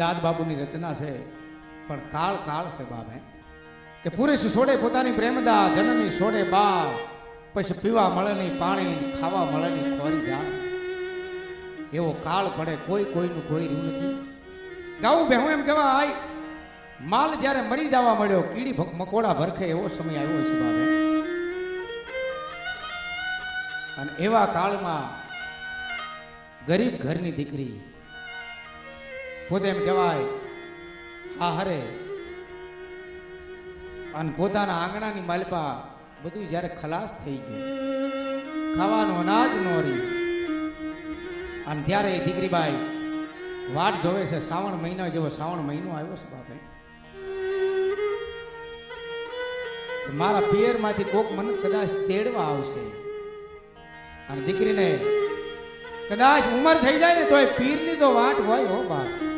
દાદ બાપુની રચના છે. પણ કાળ કાળ છે બાપે. કે પુરુષ છોડે પોતાની પ્રેમદા, જનની છોડે બા પછી પીવા મળે નહીં પાણી, ખાવા મળે નહીં ખોરી જા એવો કાળ પડે, કોઈ કોઈનું કોઈ રહ્યું નથી. ગાવું બેહું એમ કહેવા આય, માલ જ્યારે મરી જવા મળ્યો, કીડી મકોડા ભરખે. એવો સમય આવ્યો છે બાબે અને એવા કાળમાં ગરીબ ઘરની દીકરી પોતે એમ કહેવાય, હા, હરે. અને પોતાના આંગણાની માલપા બધું જ્યારે ખલાસ થઈ ગયું. ખાવાનું અનાજ ન રહ્યું. અને ત્યારે એ દીકરીબાઈ વાટ જોવે છે, શ્રાવણ મહિનો જેવો શ્રાવણ મહિનો આવ્યો છે બાપે. મારા પિયરમાંથી કોક મને કદાચ તેડવા આવશે. અને દીકરીને કદાચ ઉંમર થઈ જાય ને તોય પીરની તો વાટ હોય હો બા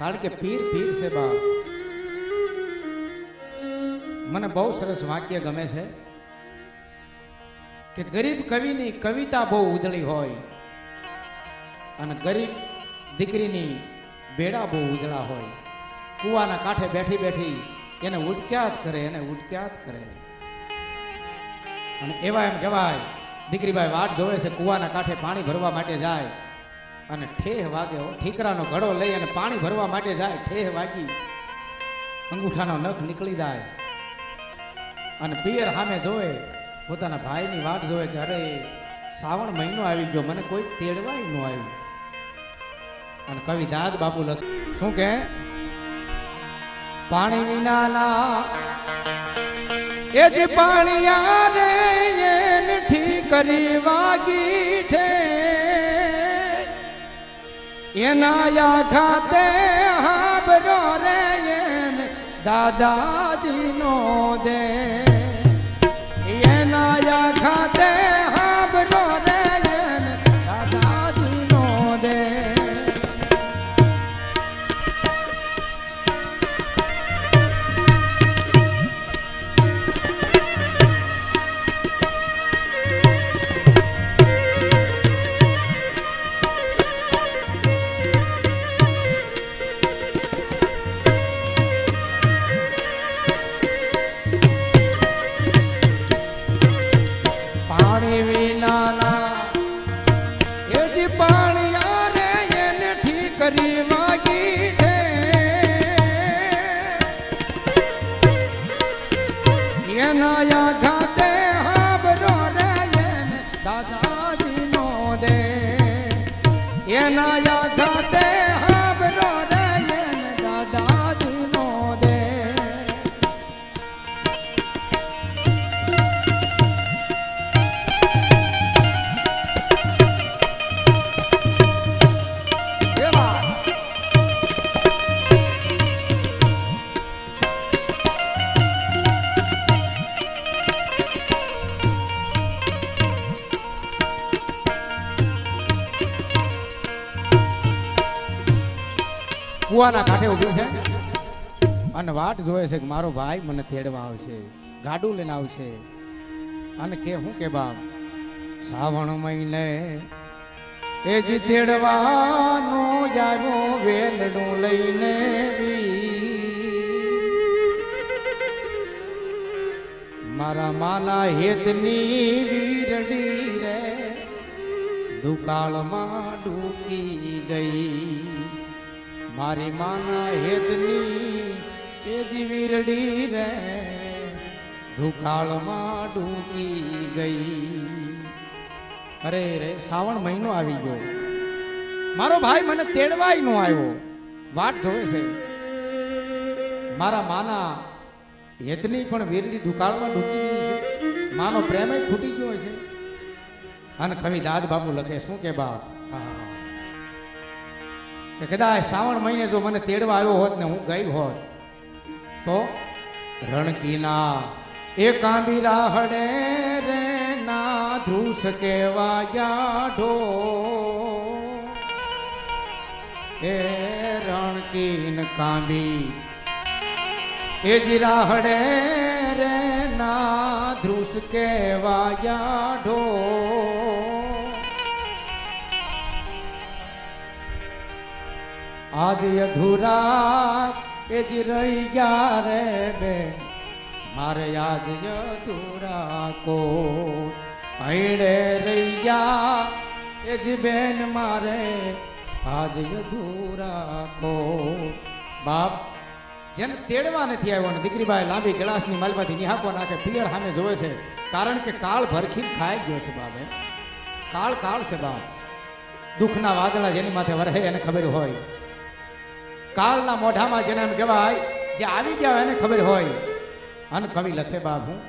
કારણ કે પીર પીર છે બા. મને બહુ સરસ વાક્ય ગમે છે કે ગરીબ કવિની કવિતા બહુ ઉજળી હોય અને ગરીબ દીકરીની બેડા બહુ ઉજળા હોય. કૂવાના કાંઠે બેઠી બેઠી એને ઉડક્યાત કરે, એને ઉટક્યાત કરે. અને એવા એમ કહેવાય, દીકરીભાઈ વાટ જોવે છે, કૂવાના કાંઠે પાણી ભરવા માટે જાય. અને ઠેહ વાગે ઠીકરાનો ઘડો લઈ અને પાણી ભરવા માટે જાય. ઠેહ વાગી. અંગૂઠાનો નખ નીકળી જાય. અને પિયર સામે જોવે. પોતાના ભાઈની વાત જોવે કે, અરે, શ્રાવણ મહિનો આવી ગયો. મને કોઈ તેડવાય ન આવ્યું. અને કવિ દાદ બાપુ લખ શું કે? પાણી વિનાના એ જે પાણી એને ઠીકરી વાગી ઠે એના ખાતે હાબરો રે એને દાદાજીનો દે એના ખાતે એના યાઘાતે કુવાના કાંઠે ઊભી છે. અને વાટ જોવે છે કે મારો ભાઈ મને તેડવા આવશે, ગાડું લઈને આવશે. અને કે હું કે બાપ, શ્રાવણ મહિને એ જ તેડવાનો જાનો વેલડું લઈને મારા માના હેતની વીરડી રે, દુકાળમાં ડૂકી ગઈ. મારી માના હેતની એ વીરડી રે. દુકાળમાં ડૂબી ગઈ. અરે રે, શ્રાવણ મહિનો આવી ગયો. મારો ભાઈ મને તેડવાય નો આવ્યો. વાટ જોવે છે. મારા માના હેતની પણ વીરની દુકાળમાં ઢૂકી ગઈ છે. માનો પ્રેમ ખૂટી ગયો છે. અને કવિ દાદ બાપુ લખે, શું કે બાપ? આહા. કે કદાચ શ્રાવણ મહિને જો મને તેડવા આવ્યો હોત ને હું ગઈ હોત, તો રણકીના એ કાંબી હડે રે ના ધ્રુસ કેવા ઢો. એ રણકીન કાંબી, એ જીરા હડે રે ના ધ્રુસ કેવા ઢો. આજ અધૂરા એ જ રહી ગયા રે બેન મારે આજ અધૂરા કો હૈડે રહી ગયા એ જ બેન મારે. આજ અધૂરા કો બાપ, જેને તેડવા નથી આવ્યો ને દીકરીભાઈ લાંબી ગલાસની માલમાંથી નિહાકો નાખે, પિયર સામે જોવે છે. કારણ કે કાળ ભરખી ખાઈ ગયો છે બાપે. કાળ કાળ છે બાપ. દુઃખના વાદળા જેની માથે વરહે એને ખબર હોય. કાળના મોઢામાં જેને એમ કહેવાય, જે આવી ગયા એને ખબર હોય. અને કવિ લખે બાબુ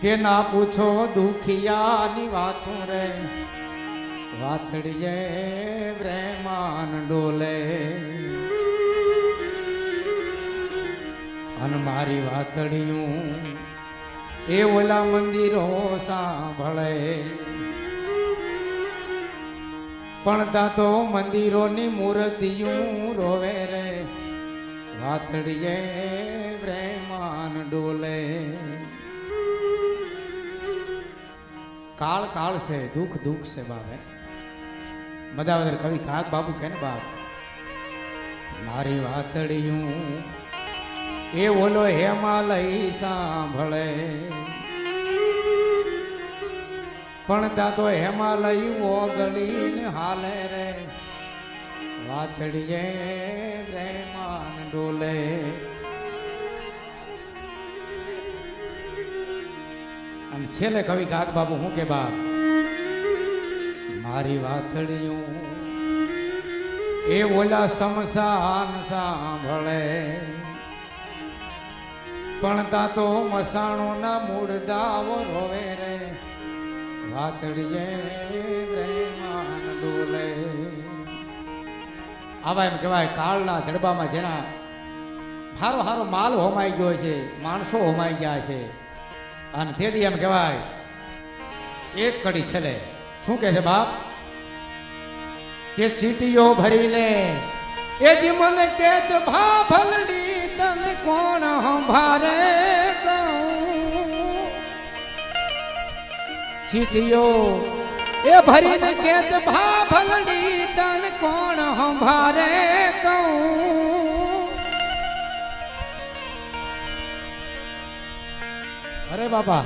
કે ના પૂછો દુખિયાની વાતું રે? વાથડીએ બ્રહ્માન ડોલે. અને મારી વાતડિયું એ ઓલા મંદિરો સાંભળે. પણ ત્યાં તો મંદિરોની મૂર્તિયું રોવે રે. વાતડીએ પ્રેમાન ડોલે. કાળ કાળ છે, દુઃખ દુઃખ છે બાપે મદાવદર કવિ કાક બાપુ કે ને બાપ, મારી વાતડિયું એ ઓલો હેમાલય સાંભળે. પણ ત્યાં તો હિમાલય ઓગળીને હાલે રે. વાતડીએ પ્રેમાન ડોલે. અને છેલ્લે કવિ કાક બાબુ હું કે બાપ? મારી વાતડીયું એ ઓલા સમસાન સાંભળે. પણ તા તો મસાણોના મૂળદાવો રોવે રે. આવા એમ કહેવાય કાળના જડબામાં જેના હારો હારો માલ હોમાઈ ગયો છે, માણસો હોમાઈ ગયા છે. અને તેથી એમ કહેવાય, એક કડી છેલ્લે, શું કહે છે બાપ? કે ચીટીઓ ભરીને એ જી મને કેત ભા ભલડી તને કોણ સંભારે? ચીટીઓ એ ભરીને કેત ભા ભલડી તને કોણ સંભારે કહું અરે બાપા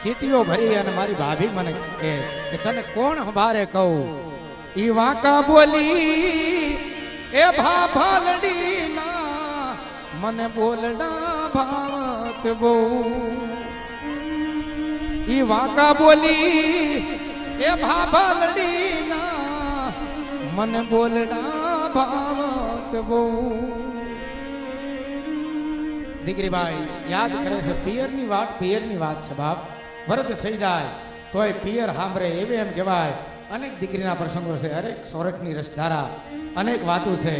ચીટીઓ ભરી અને મારી ભાભી મને કહે કે તને કોણ સંભારે કહું ઈ વાંકા બોલી એ ભા ભાલડી ના મને બોલડા ભાવત બહુ ઈ વાંકા બોલી એ ભા ભાલડી ના મને બોલડા ભાવત બહુ દીકરી બાઈ યાદ કરે છે પિયરની વાત પિયરની વાત છે બાપ વરદ થઈ જાય તોય પિયર સાંભળે એવી એમ કહેવાય અનેક દીકરીના પ્રસંગો છે અનેક સોરઠની રસધારા અનેક વાતો છે